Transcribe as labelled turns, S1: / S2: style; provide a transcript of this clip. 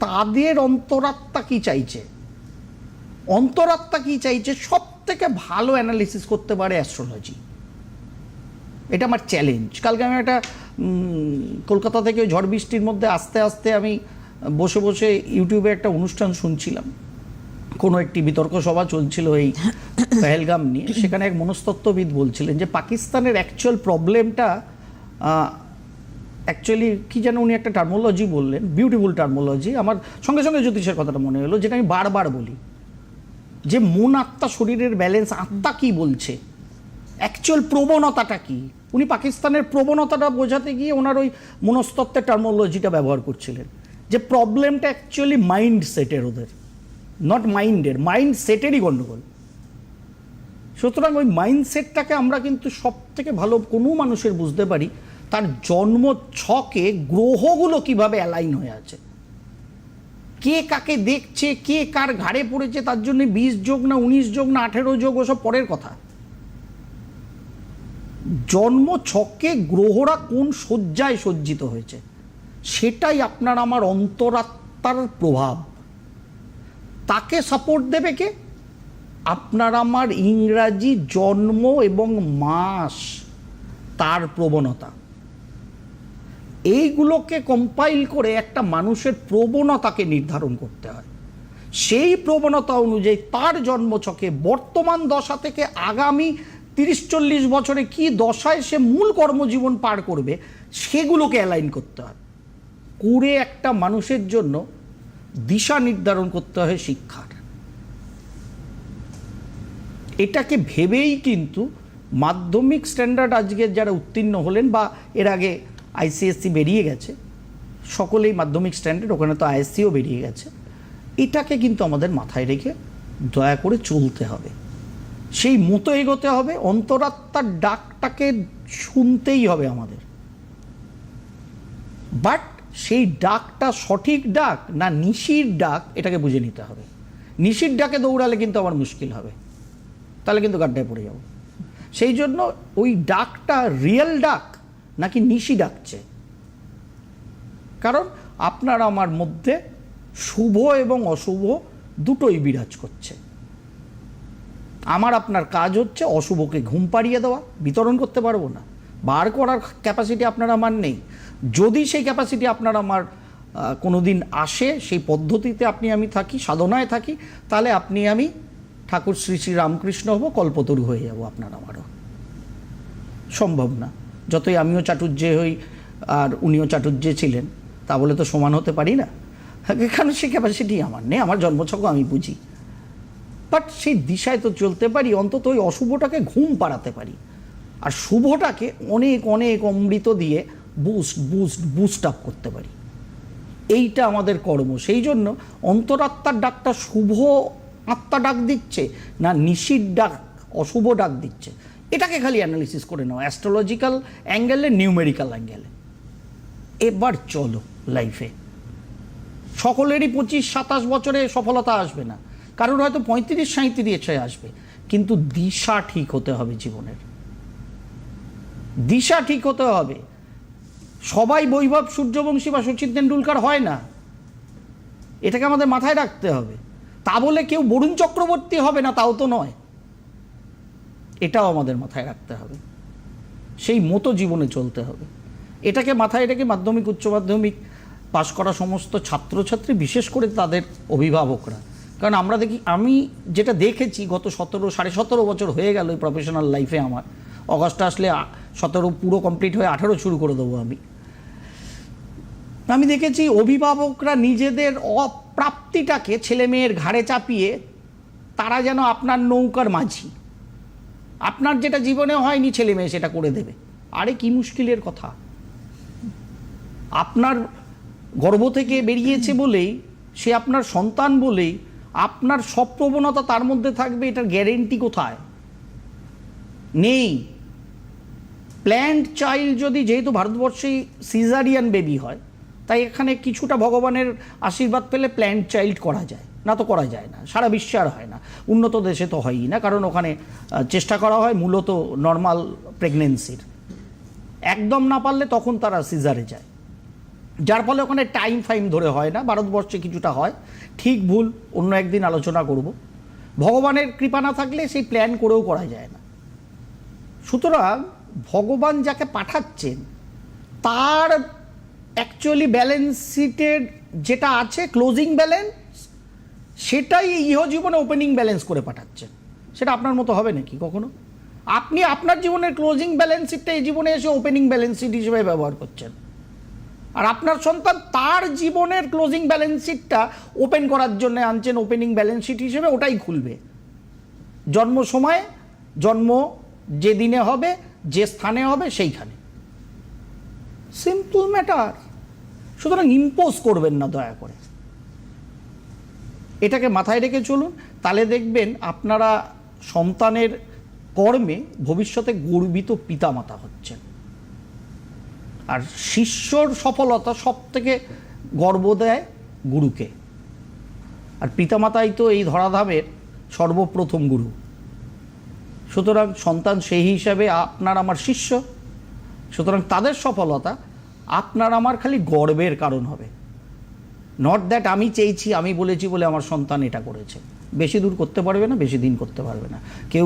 S1: তাদের অন্তরাত্মা কি চাইছে? অন্তরাত্মা কি চাইছে? সব থেকে ভালো অ্যানালিসিস করতে পারে অ্যাস্ট্রোলজি এটা আমার চ্যালেঞ্জ কালকে আমি একটা কলকাতা থেকে ঝড় বৃষ্টির মধ্যে আস্তে আস্তে আমি বসে বসে ইউটিউবে একটা অনুষ্ঠান শুনছিলাম। কোনো একটি বিতর্ক সভা চলছিল এই পেহেলগাম নিয়ে। সেখানে এক মনস্তত্ত্ববিদ বলছিলেন যে পাকিস্তানের অ্যাকচুয়াল প্রবলেমটা অ্যাকচুয়ালি কি যেন উনি একটা টার্মোলজি বললেন বিউটিফুল টার্মোলজি আমার সঙ্গে সঙ্গে জ্যোতিষের কথাটা মনে হলো যেটা আমি বারবার বলি। যে মন, আত্মা, শরীরের ব্যালেন্স আত্মা কি বলছে? অ্যাকচুয়াল প্রবণতাটা কি? উনি পাকিস্তানের প্রবণতাটা বোঝাতে গিয়ে ওনার ওই মনস্তত্ত্বের টার্মোলজিটা ব্যবহার করছিলেন। যে প্রবলেমটা অ্যাকচুয়ালি মাইন্ড সেটের ওদের নট মাইন্ডের মাইন্ড সেটেরই গণ্ডগোল সুতরাং ওই মাইন্ডসেটটাকে আমরা কিন্তু সব থেকে ভালো কোনো মানুষের বুঝতে পারি। তার জন্ম ছকে গ্রহগুলো কীভাবে অ্যালাইন হয়ে আছে? কে কাকে দেখছে, কে কার ঘাড়ে পড়েছে, তার জন্য বিশ যোগ না উনিশ যোগ না আঠেরো যোগ, ওসব পরের কথা। জন্ম ছকে গ্রহরা কোন শয্যায় সজ্জিত হয়েছে? সেটাই আপনার আমার অন্তরাত্মার প্রভাব। তাকে সাপোর্ট দেবে কে? আপনার আমার ইংরাজি জন্ম এবং মাস, তার প্রবণতা। এইগুলোকে কম্পাইল করে একটা মানুষের প্রবণতাকে নির্ধারণ করতে হয়। সেই প্রবণতা অনুযায়ী তার জন্মছকে বর্তমান দশা থেকে আগামী তিরিশ চল্লিশ বছরে কি দশায় সে মূল কর্মজীবন পার করবে, সেগুলোকে অ্যালাইন করতে হয়। করে একটা মানুষের জন্য দিশা নির্ধারণ করতে হয় শিক্ষার। এটাকে ভেবেই কিন্তু মাধ্যমিক স্ট্যান্ডার্ড আজকে যারা উত্তীর্ণ হলেন বা এর আগে আইসিএসসি বেরিয়ে গেছে। সকলেই মাধ্যমিক স্ট্যান্ডার্ড, ওখানে তো আইএসসিও বেরিয়ে গেছে। এটাকে কিন্তু আমাদের মাথায় রেখে দয়া করে চলতে হবে। সেই মতো এগোতে হবে, অন্তরাত্মার ডাকটাকে শুনতেই হবে আমাদের। বাট সেই ডাকটা সঠিক ডাক না নিশির ডাক, এটাকে বুঝে নিতে হবে। নিশির ডাকে দৌড়ালে কিন্তু আমার মুশকিল হবে। তাহলে কিন্তু গাড্ডায় পড়ে যাব। সেই জন্য ওই ডাকটা রিয়েল ডাক নাকি নিশি ডাকছে? কারণ আপনার আমার মধ্যে শুভ এবং অশুভ দুটোই বিরাজ করছে। আমার আপনার কাজ হচ্ছে অশুভকে ঘুম পাড়িয়ে দেওয়া, বিতরণ করতে পারব না। বার করার ক্যাপাসিটি আপনার আমার নেই। যদি সেই ক্যাপাসিটি আপনার আমার কোনো দিন আসে, সেই পদ্ধতিতে আপনি আমি থাকি, সাধনায় থাকি, তাহলে আপনি আমি ঠাকুর শ্রী শ্রী রামকৃষ্ণ হব, কল্পতরু হয়ে যাব আপনার আমারও। সম্ভব না। যতই আমিও চাটুর্যে হই আর উনিও চাটুর্যে ছিলেন, তা বলে তো সমান হতে পারি না। কারণ সে ক্যাপাসিটি আমার নেই, আমার জন্মছক আমি বুঝি। বাট সেই দিশায় তো চলতে পারি, অন্তত ওই অশুভটাকে ঘুম পাড়াতে পারি। আর শুভটাকে অনেক অনেক অমৃত দিয়ে বুস্ট বুস্ট বুস্ট আপ করতে পারি। এইটা আমাদের কর্ম। সেই জন্য অন্তরাত্মার ডাকটা শুভ আত্মা ডাক দিচ্ছে না নিশির ডাক, অশুভ ডাক দিচ্ছে। এটাকে খালি অ্যানালিসিস করে নাও অ্যাস্ট্রোলজিক্যাল অ্যাঙ্গেলে নিউমেরিক্যাল অ্যাঙ্গেলে এবার চলো লাইফে সকলেরই পঁচিশ, সাতাশ বছরে সফলতা আসবে না। কারোর হয়তো পঁয়ত্রিশ সাঁত্রিশে আসবে। কিন্তু দিশা ঠিক হতে হবে জীবনের। দিশা ঠিক হতে হবে। সবাই বৈভব, সূর্যবংশী বা সচিন তেন্ডুলকার হয় না। এটাকে আমাদের মাথায় রাখতে হবে। তা বলে কেউ বরুণ চক্রবর্তী হবে না, তাও তো নয়। এটাও আমাদের মাথায় রাখতে হবে। সেই মতো জীবনে চলতে হবে। এটাকে মাথায় রেখে মাধ্যমিক, উচ্চ মাধ্যমিক পাশ করা সমস্ত ছাত্রছাত্রী, বিশেষ করে তাদের অভিভাবকরা। কারণ আমরা দেখি, আমি যেটা দেখেছি গত সতেরো, সাড়ে সতেরো বছর হয়ে গেল এই প্রফেশনাল লাইফে আমার। অগস্ট আসলে সতেরো পুরো কমপ্লিট হয়ে আঠেরো শুরু করে দেবো আমি। আমি দেখেছি অভিভাবকরা নিজেদের অপ্রাপ্তিটাকে ছেলে মেয়ের ঘাড়ে চাপিয়ে তারা যেন আপনার নৌকার মাঝি। আপনার যেটা জীবনে হয়নি ছেলে মেয়ে সেটা করে দেবে। আরে কি মুশকিলের কথা। আপনার গর্ভ থেকে বেরিয়েছে বলেই, সে আপনার সন্তান বলেই, আপনার সব প্রবণতা তার মধ্যে থাকবে, এটার গ্যারেন্টি কোথায়? নেই। প্ল্যান্ট চাইল্ড যদি যেহেতু ভারতবর্ষে সিজারিয়ান বেবি হয়, তাই এখানে কিছুটা ভগবানের আশীর্বাদ পেলে প্ল্যান্ট চাইল্ড করা যায়। না তো করা যায় না, সারা বিশ্বে আর হয় না। উন্নত দেশে তো হয়ই না, কারণ ওখানে চেষ্টা করা হয় মূলত নর্মাল প্রেগনেন্সির একদম না পারলে তখন তারা সিজারে যায়। যার ফলে ওখানে টাইম ফাইম ধরে হয় না, ভারতবর্ষে কিছুটা হয়। ঠিক ভুল, অন্য একদিন আলোচনা করব। ভগবানের কৃপা না থাকলে সেই প্ল্যান করেও করা যায় না। সুতরাং ভগবান যাকে পাঠাচ্ছেন, তার অ্যাকচুয়ালি ব্যালেন্স শিটের যেটা আছে ক্লোজিং ব্যালেন্স সেটাই ইহজীবনে ওপেনিং ব্যালেন্স করে পাঠাচ্ছেন। সেটা আপনার মতো হবে নাকি কখনো? আপনি আপনার জীবনের ক্লোজিং ব্যালেন্স শিটটা এই জীবনে এসে ওপেনিং ব্যালেন্স শিট হিসেবে ব্যবহার করছেন। আর আপনার সন্তান তার জীবনের ক্লোজিং ব্যালেন্স শিটটা ওপেন করার জন্য আনছেন ওপেনিং ব্যালেন্স শিট হিসেবে ওটাই খুলবে। জন্ম সময়, জন্ম যে দিনে হবে, যে স্থানে হবে, সেইখানে। সিম্পল ম্যাটার সুতরাং ইম্পোজ করবেন না দয়া করে। এটাকে মাথায় রেখে চলুন, তাহলে দেখবেন আপনারা সন্তানের কর্মে ভবিষ্যতে গর্বিত পিতামাতা হচ্ছেন। আর শিষ্যর সফলতা সব থেকে গর্ব দেয় গুরুকে। আর পিতামাতাই তো এই ধরাধামের সর্বপ্রথম গুরু। সুতরাং সন্তান সেই হিসাবে আপনার আমার শিষ্য, সুতরাং তাদের সফলতা আপনার আমার খালি গর্বের কারণ হবে। নট দ্যাট আমি চেয়েছি, আমি বলেছি বলে আমার সন্তান এটা করেছে। বেশি দূর করতে পারবে না, বেশি দিন করতে পারবে না। কেউ